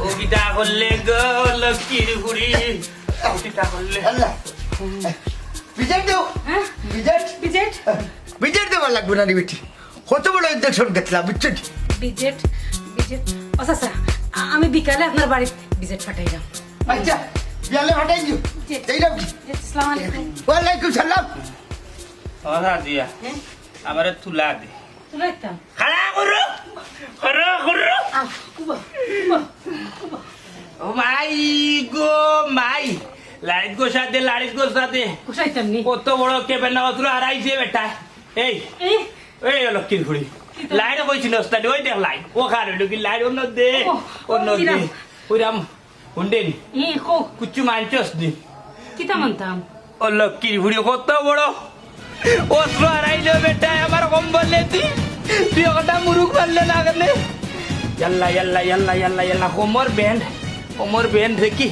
কবিতা করলে গো লক্ষ্মীর কবিতা করলে বিজেট দেও। হ্যাঁ? বিজেট। বিজেট? বিজেট দেওয়ার লাগবে না বেটি। কত বড় ইঞ্জেকশন গেছিলাম বুঝছেন বিজেট বিজেট। ও চাচা আমি বিকালে আপনার বাড়িতে বিজেট পাঠাইলাম আচ্ছা দিও। আসসালামু আলাইকুম। সালাম। দিয়া। হ্যাঁ? আমারে তুলা দে। মাই গো মাই। লাইট গো সাথে লাইট গো সাথে কত বড় কেবে না অত হারাইছে বেটা। এই এই লক্ষ্মীর বুড়ি লাইট কইছিল ওস্তাদ? ওই দেখ লাইট। ও খার হইল কি লাইট? অন্য দে ও, অন্য দে? ওইরাম হুন্ডে নি কুচু মানছস নি। কিতা মানতাম? ও লক্ষ্মীর বুড়ি কত বড়। অস্ত্র হারাইলো বেটা আমার কম বললে তুই। তুই ওটা মুরুখ পারলে না গেলে ইয়াল্লা ইয়াল্লা ইয়াল্লা ইয়াল্লা ইয়াল্লা কোমর ব্যান্ড কোমর ব্যান্ড দেখি